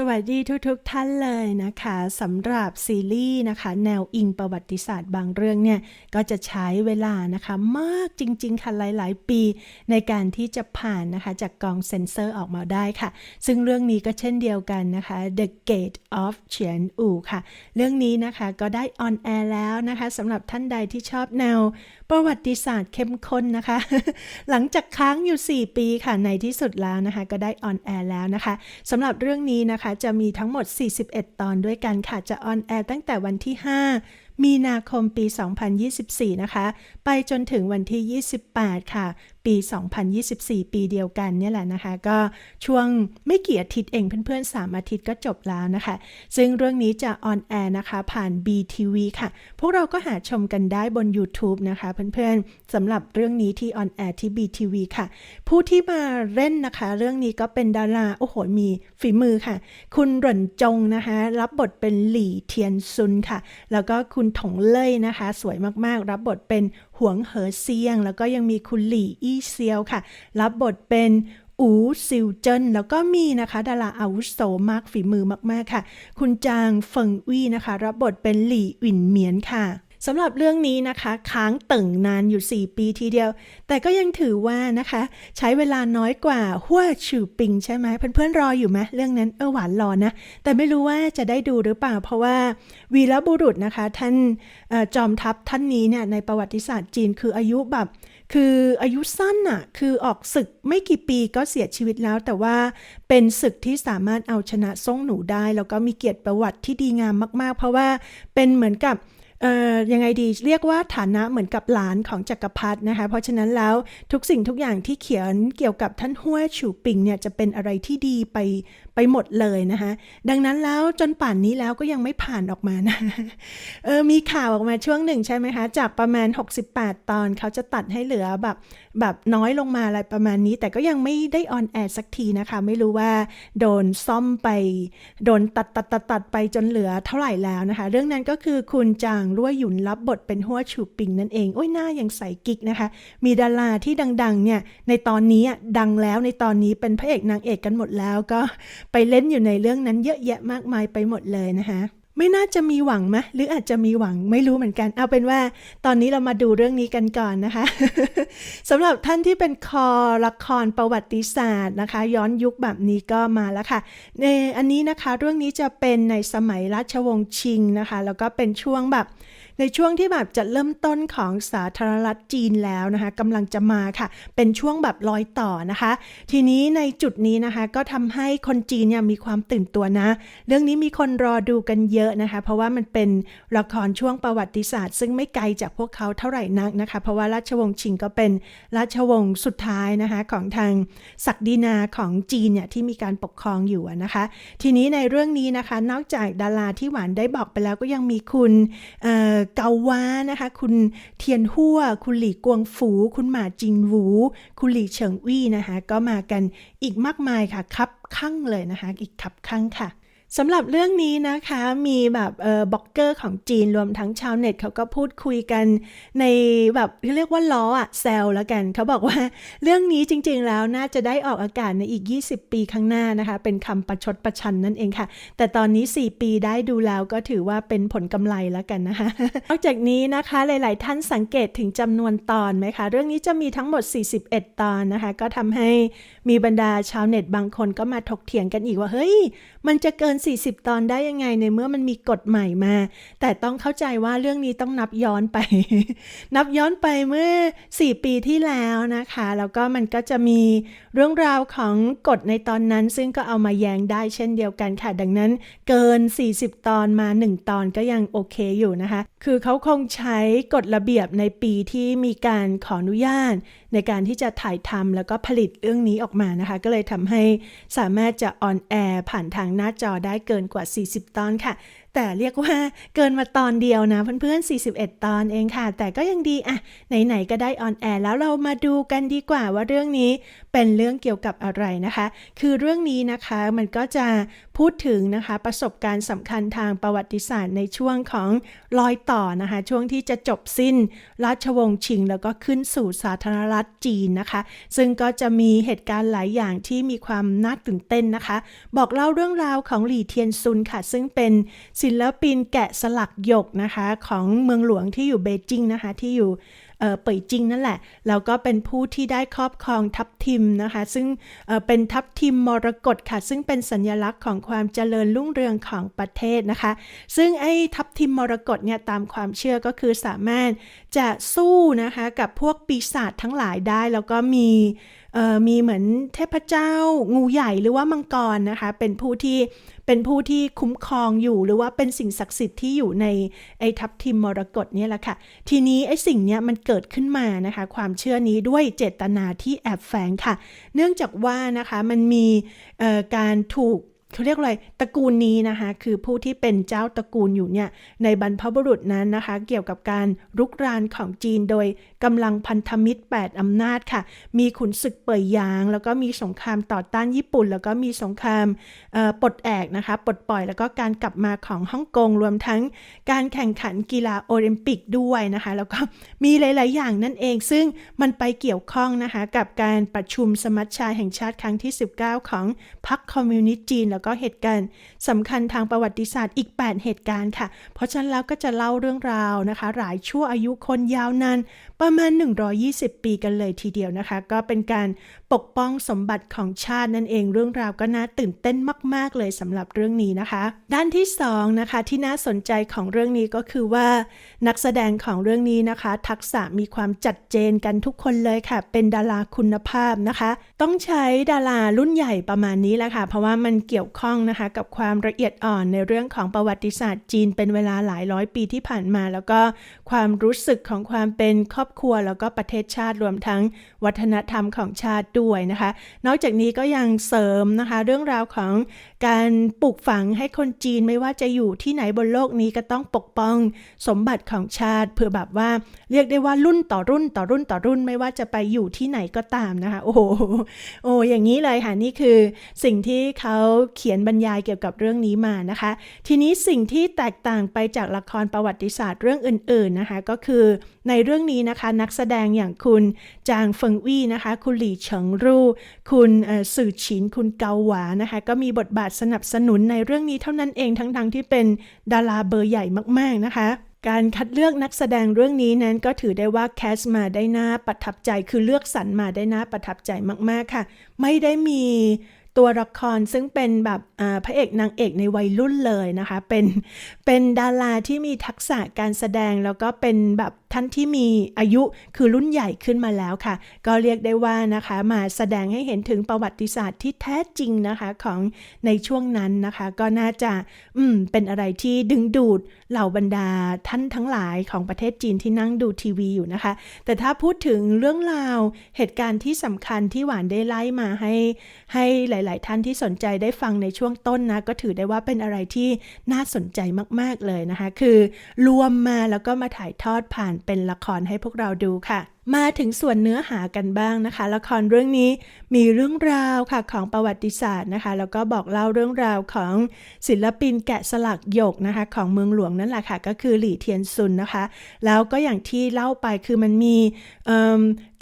สวัสดีทุกๆทท่านเลยนะคะสำหรับซีรีส์นะคะ แนวอิงประวัติศาสตร์บางเรื่องเนี่ย ก็จะใช้เวลานะคะ มากจริง ๆ ค่ะ หลาย ๆ ปี ในการที่จะผ่านนะคะ จากกองเซ็นเซอร์ออกมาได้ค่ะ ซึ่งเรื่องนี้ก็เช่นเดียวกันนะคะ The Gate of เฉียนอู่ค่ะ เรื่องนี้นะคะก็ได้ออนแอร์แล้วนะคะสำหรับท่านใดที่ชอบแนวประวัติศาสตร์เข้มข้นนะคะ หลังจากค้างอยู่ 4 ปีค่ะในที่สุดแล้วนะคะ ก็ได้ออนแอร์แล้วนะคะสำหรับเรื่องนี้นะคะจะมีทั้งหมด 41 ตอนด้วยกันค่ะ จะออนแอร์ตั้งแต่วันที่ 5 มีนาคมปี 2024 นะคะ ไปจนถึงวันที่ 28 ค่ะ ปี 2024 ปีเดียวกันเนี่ยแหละนะคะ ก็ช่วงไม่กี่อาทิตย์เองเพื่อนๆ 3 อาทิตย์ก็จบแล้วนะคะ ซึ่งเรื่องนี้จะออนแอร์นะคะผ่าน BTV ค่ะ พวกเราก็หาชมกันได้บน YouTube นะคะเพื่อนๆสำหรับเรื่องนี้ที่ออนแอร์ที่ BTV ค่ะ ผู้ที่มาเล่นนะคะ เรื่องนี้ก็เป็นดารา โอ้โห มีฝีมือค่ะ คุณหล่นจงนะคะ รับบทเป็นหลี่เทียนซุนค่ะ แล้วก็คุณถงเล่ยนะคะ สวยมากๆ รับบทเป็น หวงเหอเซียง แล้วก็ยังมีคุณหลี่อี้เซียวค่ะ รับบทเป็นอูซิวเจินแล้วก็มีนะคะดาราอาวุโสมากฝีมือมาก ๆ ค่ะ คุณจางเฟิงวี่นะคะ รับบทเป็นหลี่อินเหมียนค่ะ สำหรับเรื่องนี้นะคะ ค้างตึงนานอยู่ 4 ปีทีเดียว แต่ก็ยังถือว่านะคะ ใช้เวลาน้อยกว่าหัวฉือปิงใช่ไหมเพื่อนๆรออยู่ไหมเรื่องนั้นเออหวานรอนะ แต่ไม่รู้ว่าจะได้ดูหรือเปล่า เพราะว่าวีรบุรุษนะคะ ท่านออจอมทัพท่านนี้เนี่ยในประวัติศาสตร์จีนคืออายุแบบคืออายุสั้นน่ะ คือออกศึกไม่กี่ปีก็เสียชีวิตแล้ว แต่ว่าเป็นศึกที่สามารถเอาชนะซ่งหนูได้ แล้วก็มีเกียรติประวัติที่ดีงามมาก ๆ เพราะว่าเป็นเหมือนกับ ยังไงดีเรียกว่าฐานะเหมือนกับหลานของจักรพรรดินะคะ เพราะฉะนั้นแล้วทุกสิ่งทุกอย่างที่เขียนเกี่ยวกับท่านฮั่วฉูปิงเนี่ยจะเป็นอะไรที่ดีไปไปหมดเลยนะคะดังนั้นแล้วจนป่านนี้แล้วก็ยังไม่ผ่านออกมานะเออมีข่าวออกมาช่วงหนึ่งใช่ไหมคะ จากประมาณ 68 ตอนเขาจะตัดให้เหลือแบบแบบน้อยลงมาอะไรประมาณนี้ แต่ก็ยังไม่ได้ออนแอร์สักทีนะคะ ไม่รู้ว่าโดนซ่อมไป โดนตัดตัดตัดตัดไปจนเหลือเท่าไหร่แล้วนะคะ เรื่องนั้นก็คือคุณจางรั่วหยุนรับบทเป็นหัวชูปิงนั่นเอง โอ้ยหน้ายังใสกิ๊กนะคะ มีดาราที่ดังๆเนี่ยในตอนนี้ดังแล้วในตอนนี้เป็นพระเอกนางเอกกันหมดแล้วก็ไปเล่นอยู่ในเรื่องนั้นเยอะแยะมากมายไปหมดเลยนะคะ ไม่น่าจะมีหวังไหมหรืออาจจะมีหวังไม่รู้เหมือนกัน เอาเป็นว่าตอนนี้เรามาดูเรื่องนี้กันก่อนนะคะสำหรับท่านที่เป็นคอละครประวัติศาสตร์นะคะ ย้อนยุคแบบนี้ก็มาแล้วค่ะในอันนี้นะคะเรื่องนี้จะเป็นในสมัยราชวงศ์ชิงนะคะ แล้วก็เป็นช่วงแบบ ในช่วงที่แบบจะเริ่มต้นของสาธารณรัฐจีนแล้วนะคะกำลังจะมาค่ะ เป็นช่วงแบบรอยต่อนะคะ ทีนี้ในจุดนี้นะคะ ก็ทำให้คนจีนเนี่ยมีความตื่นตัวนะ เรื่องนี้มีคนรอดูกันเยอะนะคะ เพราะว่ามันเป็นละครช่วงประวัติศาสตร์ ซึ่งไม่ไกลจากพวกเขาเท่าไหร่นักนะคะ เพราะว่าราชวงศ์ชิงก็เป็นราชวงศ์สุดท้ายนะคะของทางศักดินาของจีนเนี่ยที่มีการปกครองอยู่นะคะ ทีนี้ในเรื่องนี้นะคะ นอกจากดาราที่หวานได้บอกไปแล้วก็ยังมีคุณเกาว้านะคะ คุณเทียนหัวคุณหลี่กวงฝู คุณหมาจิงหวู คุณหลี่เฉิงวี่นะคะ ก็มากันอีกมากมายค่ะครับข้างเลยนะคะ อีกขับข้างค่ะ สำหรับเรื่องนี้นะคะมีแบบเออบล็อกเกอร์ของจีนรวมทั้งชาวเน็ตเขาก็พูดคุยกันในแบบที่เรียกว่าล้ออะแซวแล้วกัน เขาบอกว่าเรื่องนี้จริงๆแล้วน่าจะได้ออกอากาศในอีก 20 ปีข้างหน้านะคะ เป็นคำประชดประชันนั่นเองค่ะ แต่ตอนนี้ 4 ปีได้ดูแล้วก็ถือว่าเป็นผลกำไรแล้วกันนะคะนอกจากนี้นะคะหลาย ๆ ท่านสังเกตถึงจำนวนตอนไหมคะ เรื่องนี้จะมีทั้งหมด 41 ตอนนะคะ ก็ทำให้มีบรรดาชาวเน็ตบางคนก็มาถกเถียงกันอีกว่าเฮ้ยมันจะเกิน40 ตอนได้ยังไงในเมื่อมันมีกฎใหม่มา แต่ต้องเข้าใจว่าเรื่องนี้ต้องนับย้อนไป นับย้อนไปเมื่อ 4 ปีที่แล้วนะคะ แล้วก็มันก็จะมีเรื่องราวของกฎในตอนนั้น ซึ่งก็เอามาแย้งได้เช่นเดียวกันค่ะ ดังนั้นเกิน 40 ตอนมา 1 ตอนก็ยังโอเคอยู่นะคะ คือเขาคงใช้กฎระเบียบในปีที่มีการขออนุญาตในการที่จะถ่ายทำแล้วก็ผลิตเรื่องนี้ออกมานะคะ ก็เลยทำให้สามารถจะออนแอร์ผ่านทางหน้าจอได้เกินกว่า 40 ตอนค่ะ แต่เรียกว่าเกินมาตอนเดียวนะเพื่อนๆ 41 ตอนเองค่ะ แต่ก็ยังดีอะไหนๆ ก็ได้ออนแอร์แล้วเรามาดูกันดีกว่าว่าเรื่องนี้เป็นเรื่องเกี่ยวกับอะไรนะคะ คือเรื่องนี้นะคะมันก็จะพูดถึงนะคะประสบการณ์สำคัญทางประวัติศาสตร์ในช่วงของรอยต่อนะคะ ช่วงที่จะจบสิ้นราชวงศ์ชิง แล้วก็ขึ้นสู่สาธารณรัฐจีนนะคะ ซึ่งก็จะมีเหตุการณ์หลายอย่างที่มีความน่าตื่นเต้นนะคะ บอกเล่าเรื่องราวของหลี่เทียนซุนค่ะ ซึ่งเป็นศิลปินแกะสลักหยกนะคะ ของเมืองหลวงที่อยู่เบจิงนะคะ ที่อยู่เป่ยจิงนั่นแหละ แล้วก็เป็นผู้ที่ได้ครอบครองทับทิมนะคะ ซึ่งเเป็นทับทิมมรกตค่ะ ซึ่งเป็นสัญลักษณ์ของความเจริญรุ่งเรืองของประเทศนะคะ ซึ่งไอ้ทับทิมมรกตเนี่ยตามความเชื่อก็คือสามารถจะสู้นะคะกับพวกปีศาจทั้งหลายได้ แล้วก็มี มีเหมือนเทพเจ้างูใหญ่หรือว่ามังกรนะคะ เป็นผู้ที่เป็นผู้ที่คุ้มครองอยู่หรือว่าเป็นสิ่งศักดิ์สิทธิ์ที่อยู่ในไอ้ทับทิมมรกตเนี่ยแหละค่ะ ทีนี้ไอ้สิ่งเนี้ยมันเกิดขึ้นมานะคะ ความเชื่อนี้ด้วยเจตนาที่แอบแฝงค่ะ เนื่องจากว่านะคะมันมีการถูก เขาเรียกอะไรตระกูลนี้นะคะคือผู้ที่เป็นเจ้าตระกูลอยู่เนี่ยในบรรพบุรุษนั้นนะคะ เกี่ยวกับการรุกรานของจีนโดยกำลังพันธมิตร 8อำนาจค่ะ มีขุนศึกเป่ยยาง แล้วก็มีสงครามต่อต้านญี่ปุ่น แล้วก็มีสงครามปลดแอกนะคะปลดปล่อยแล้วก็การกลับมาของฮ่องกงรวมทั้งการแข่งขันกีฬาโอลิมปิกด้วยนะคะ แล้วก็มีหลาย ๆ อย่างนั่นเอง ซึ่งมันไปเกี่ยวข้องนะคะกับการประชุมสมัชชาแห่งชาติครั้งที่ 19 ของพรรคคอมมิวนิสต์จีนแล้วก็เหตุการณ์สำคัญทางประวัติศาสตร์อีก 8 เหตุการณ์ค่ะ เพราะฉะนั้นแล้วก็จะเล่าเรื่องราวนะคะ หลายชั่วอายุคนยาวนานประมาณ 120 ปีกันเลยทีเดียวนะคะ ก็เป็นการปกป้องสมบัติของชาตินั่นเองเรื่องราวก็น่าตื่นเต้นมาก ๆ เลยสำหรับเรื่องนี้นะคะ ด้านที่2นะคะที่น่าสนใจของเรื่องนี้ก็คือว่า นักแสดงของเรื่องนี้นะคะ ทักษะมีความจัดเจนกันทุกคนเลยค่ะ เป็นดาราคุณภาพนะคะ ต้องใช้ดารารุ่นใหญ่ประมาณนี้แหละค่ะ เพราะว่ามันเกี่ยวข้องนะคะกับความละเอียดอ่อนในเรื่องของประวัติศาสตร์จีนเป็นเวลาหลายร้อยปีที่ผ่านมา แล้วก็ความรู้สึกของความเป็นครอบครัว แล้วก็ประเทศชาติรวมทั้งวัฒนธรรมของชาติด้วยนะคะ นอกจากนี้ก็ยังเสริมนะคะ เรื่องราวของการปลูกฝังให้คนจีนไม่ว่าจะอยู่ที่ไหนบนโลกนี้ก็ต้องปกป้องสมบัติของชาติเพื่อแบบว่าเรียกได้ว่ารุ่นต่อรุ่นต่อรุ่นต่อรุ่นไม่ว่าจะไปอยู่ที่ไหนก็ตามนะคะ โอ้โหโอ้อย่างนี้เลยค่ะนี่คือสิ่งที่เขาเขียนบรรยายเกี่ยวกับเรื่องนี้มานะคะ ทีนี้สิ่งที่แตกต่างไปจากละครประวัติศาสตร์เรื่องอื่น ๆนะคะ ก็คือในเรื่องนี้นะคะ นักแสดงอย่างคุณจางเฟิงวี่นะคะ คุณหลี่เฉิงรูคุณสื่อฉินคุณเกาหวานะคะ ก็มีบทบาทสนับสนุนในเรื่องนี้เท่านั้นเองทั้งๆที่เป็นดาราเบอร์ใหญ่มาก ๆ นะคะการคัดเลือกนักแสดงเรื่องนี้นั้นก็ถือได้ว่าแคสมาได้น่าประทับใจคือเลือกสรรมาได้น่าประทับใจมาก ๆ ค่ะ ไม่ได้มี ตัวละครซึ่งเป็นแบบพระเอกนางเอกในวัยรุ่นเลยนะคะ เป็นเป็นดาราที่มีทักษะการแสดงแล้วก็เป็นแบบท่านที่มีอายุคือรุ่นใหญ่ขึ้นมาแล้วค่ะ ก็เรียกได้ว่านะคะมาแสดงให้เห็นถึงประวัติศาสตร์ที่แท้จริงนะคะของในช่วงนั้นนะคะ ก็น่าจะอืมเป็นอะไรที่ดึงดูดเหล่าบรรดาท่านทั้งหลายของประเทศจีนที่นั่งดูทีวีอยู่นะคะ แต่ถ้าพูดถึงเรื่องราวเหตุการณ์ที่สำคัญที่หวานได้ไล่มาให้ให้หลายๆ ท่านที่สนใจได้ฟังในช่วงต้นนะ ก็ถือได้ว่าเป็นอะไรที่น่าสนใจมาก ๆ เลยนะคะ คือรวมมาแล้วก็มาถ่ายทอดผ่านเป็นละครให้พวกเราดูค่ะ มาถึงส่วนเนื้อหากันบ้างนะคะ ละครเรื่องนี้มีเรื่องราวค่ะของประวัติศาสตร์นะคะ แล้วก็บอกเล่าเรื่องราวของศิลปินแกะสลักหยกนะคะ ของเมืองหลวงนั่นแหละค่ะ ก็คือหลี่เทียนซุนนะคะ แล้วก็อย่างที่เล่าไปคือมันมี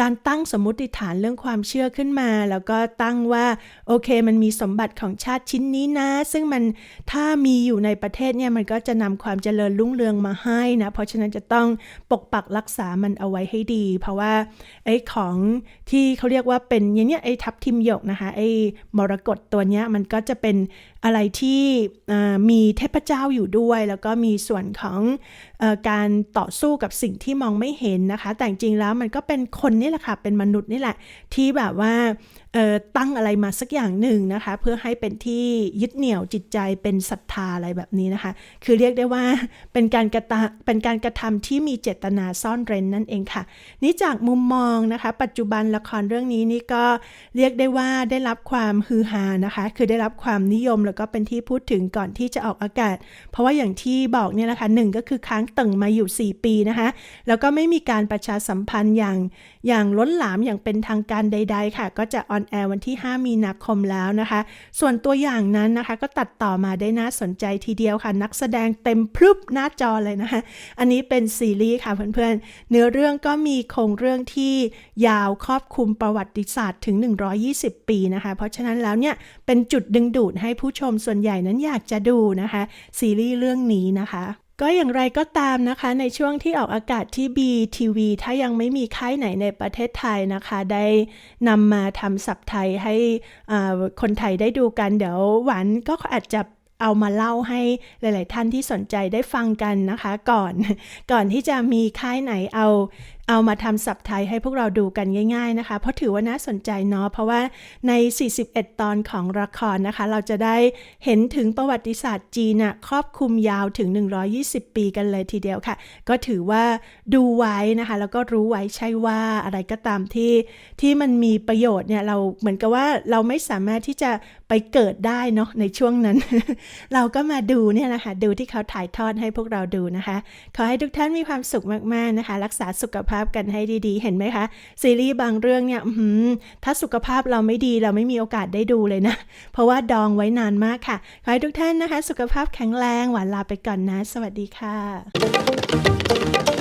การตั้งสมมติฐานเรื่องความเชื่อขึ้นมา แล้วก็ตั้งว่าโอเคมันมีสมบัติของชาติชิ้นนี้นะ ซึ่งมันถ้ามีอยู่ในประเทศเนี่ยมันก็จะนำความเจริญรุ่งเรืองมาให้นะเพราะฉะนั้นจะต้องปกปักรักษามันเอาไว้ให้ดีเพราะว่าไอ้ของที่เขาเรียกว่าเป็นอย่างเนี้ยไอ้ทับทิมหยกนะคะไอ้มรกตตัวเนี้ยมันก็จะเป็น อะไรที่มีเทพเจ้าอยู่ด้วย แล้วก็มีส่วนของอการต่อสู้กับสิ่งที่มองไม่เห็นนะคะ แต่จริงๆแล้วมันก็เป็นคนนี่แหละค่ะ เป็นมนุษย์นี่แหละ ที่แบบว่าตั้งอะไรมาสักอย่างหนึ่งนะคะ เพื่อให้เป็นที่ยึดเหนี่ยวจิตใจเป็นศรัทธาอะไรแบบนี้นะคะ คือเรียกได้ว่าเป็นการกระตะเป็นการกระทำที่มีเจตนาซ่อนเร้นนั่นเองค่ะ นี่จากมุมมองนะคะ ปัจจุบันละครเรื่องนี้นี่ก็เรียกได้ว่าได้รับความฮือฮานะคะ คือได้รับความนิยมแล้วแล้วก็เป็นที่พูดถึงก่อนที่จะออกอากาศ เพราะว่าอย่างที่บอกเนี่ยแหละค่ะหนึ่งก็คือค้างตึงมาอยู่ 4 ปีนะคะ แล้วก็ไม่มีการประชาสัมพันธ์อย่างอย่างล้นหลามอย่างเป็นทางการใด ๆ ค่ะ ก็จะออนแอร์วันที่ 5 มีนาคมแล้วนะคะ ส่วนตัวอย่างนั้นนะคะก็ตัดต่อมาได้น่าสนใจทีเดียวค่ะ นักแสดงเต็มพรึบหน้าจอเลยนะคะ อันนี้เป็นซีรีส์ค่ะเพื่อนๆ เนื้อเรื่องก็มีโครงเรื่องที่ยาวครอบคลุมประวัติศาสตร์ถึง 120 ปีนะคะ เพราะฉะนั้นแล้วเนี่ยเป็นจุดดึงดูดให้ผู้ชมส่วนใหญ่นั้นอยากจะดูนะคะ ซีรีส์เรื่องนี้นะคะก็อย่างไรก็ตามนะคะ ในช่วงที่ออกอากาศที่ BTV ถ้ายังไม่มีค่ายไหนในประเทศไทยนะคะ ได้นำมาทำสับไทยให้คนไทยได้ดูกัน เดี๋ยวหวานก็อาจจะเอามาเล่าให้หลาย ๆ ท่านที่สนใจได้ฟังกันนะคะ ก่อนก่อนที่จะมีค่ายไหนเอาเอามาทำสับไทยให้พวกเราดูกันง่าย ๆนะคะ เพราะถือว่าน่าสนใจเนาะเพราะว่าใน 41 ตอนของละครนะคะ เราจะได้เห็นถึงประวัติศาสตร์จีนน่ะครอบคลุมยาวถึง 120 ปีกันเลยทีเดียวค่ะ ก็ถือว่าดูไว้นะคะ แล้วก็รู้ไว้ใช่ว่าอะไรก็ตามที่ที่มันมีประโยชน์เนี่ยเราเหมือนกับว่าเราไม่สามารถที่จะไปเกิดได้เนาะในช่วงนั้น เราก็มาดูเนี่ยนะคะดูที่เขาถ่ายทอดให้พวกเราดูนะคะ ขอให้ทุกท่านมีความสุขมากๆนะคะ รักษาสุขภาพกันให้ดีๆ เห็นไหมคะ ซีรีส์บางเรื่องเนี่ยถ้าสุขภาพเราไม่ดีเราไม่มีโอกาสได้ดูเลยนะ เพราะว่าดองไว้นานมากค่ะ ขอให้ทุกท่านนะคะ สุขภาพแข็งแรง หวานลาไปก่อนนะ สวัสดีค่ะ